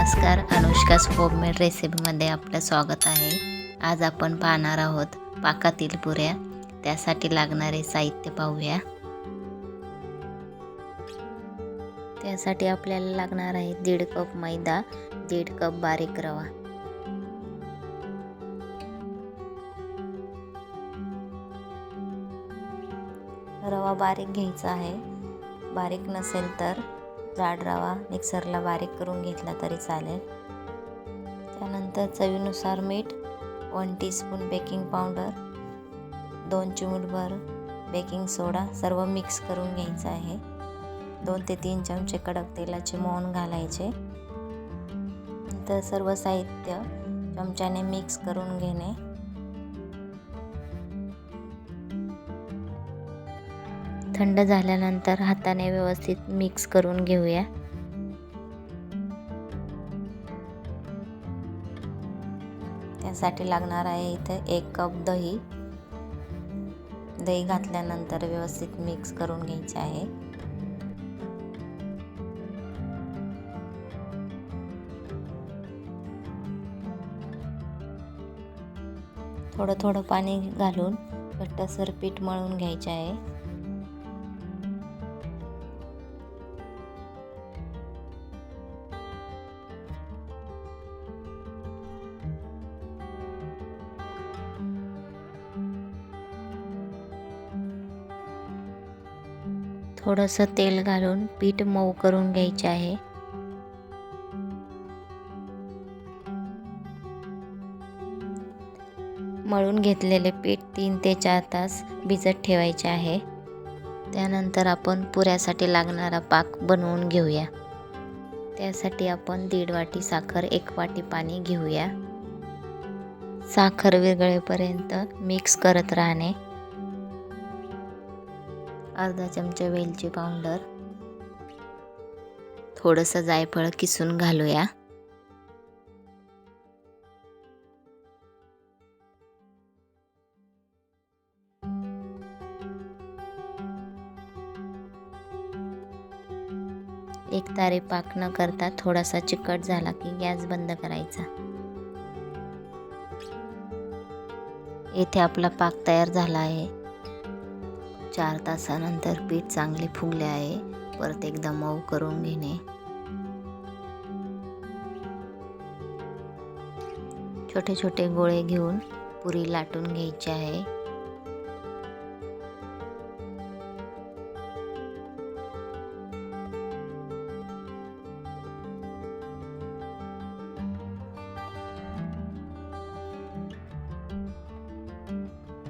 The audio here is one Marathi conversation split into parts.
नमस्कार अनुष्कास होममेड रेसिपीमध्ये आपलं स्वागत आहे. आज आपण पाहणार आहोत पाकातील पुऱ्या. त्यासाठी लागणारे साहित्य पाहूया. त्यासाठी आपल्याला लागणार आहे दीड कप मैदा दीड कप बारीक रवा. रवा बारीक घ्यायचा आहे. बारीक नसेल तर जाड रवा मिक्सरला बारीक करून घेतला तरी चालेल. त्यानंतर चवीनुसार मीठ वन टीस्पून बेकिंग पावडर दोन चिमूटभर बेकिंग सोडा सर्व मिक्स करून घ्यायचं आहे. दोन ते तीन चमचे कडक तेलाचे मोहन घालायचे. नंतर सर्व साहित्य चमच्याने मिक्स करून घेणे. थंड झाल्यानंतर हाताने व्यवस्थित मिक्स करून घेऊया. त्यासाठी लागणार आहे इथं एक कप दही. दही घातल्यानंतर व्यवस्थित मिक्स करून घ्यायचे आहे. थोडं थोडं पाणी घालून घट्टसर पीठ मळून घ्यायचे आहे. थोडंसं तेल घालून पीठ मऊ करून घ्यायचे आहे. मळून घेतलेले पीठ तीन ते चार तास भिजत ठेवायचे आहे. त्यानंतर आपण पुऱ्यासाठी लागणारा पाक बनवून घेऊया. त्यासाठी आपण दीड वाटी साखर एक वाटी पाणी घेऊया. साखर विरघळेपर्यंत मिक्स करत राहणे. अर्धा चमचा वेलची पावडर. थोडंसं जायफळ किसून घालूया. एक तारे पाक न करता थोडासा चिकट झाला की गॅस बंद करायचा. येथे आपला पाक तयार झाला आहे. चार तासानंतर पीठ चांगले फुगले आहे. परत एकदा मऊ करून घेणे. छोटे छोटे गोळे घेऊन पुरी लाटून घ्यायची आहे.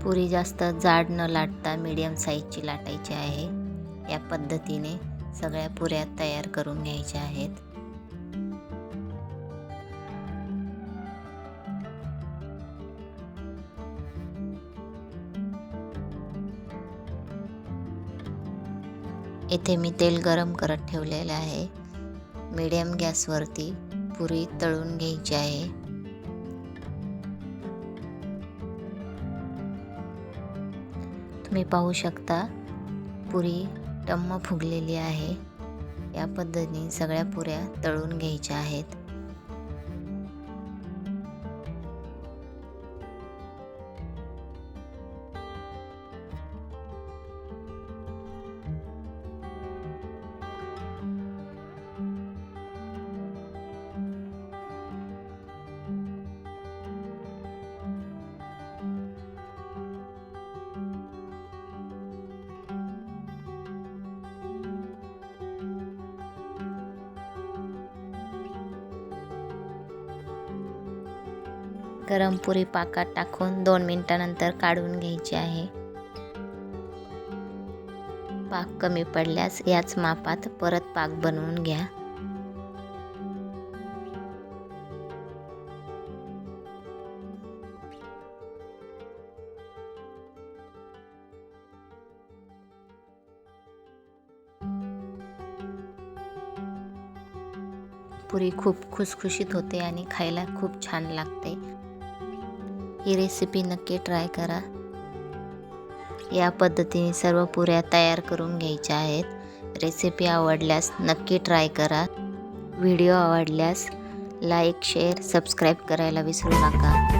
पुरी जास्त जाड न लाटता मीडियम साईजची लाटायची आहे. या पद्धतीने सगळ्या पुऱ्या तयार करून घ्यायच्या आहेत. येथे मी तेल गरम करत ठेवलेले आहे. मीडियम गॅसवरती पुरी तळून घ्यायची आहे. तुम्ही पाहू शकता पुरी टम्म फुगलेली आहे. या पद्धतीने सगळ्या पुऱ्या तळून घ्यायच्या आहेत. गरम पुरी पाकात टाकून दोन मिनटानंतर काढून घ्यायची आहे. पाक कमी पडल्यास याच मापात परत पाक बनवून घ्या. पुरी खूप खुसखुशीत होते आणि खायला खूप छान लागते. ही रेसिपी नक्की ट्राय करा. या पद्धतीने सर्व पुऱ्या तयार करून घ्यायच्या आहेत. रेसिपी आवडल्यास नक्की ट्राय करा. व्हिडिओ आवडल्यास लाईक शेअर सबस्क्राईब करायला विसरू नका.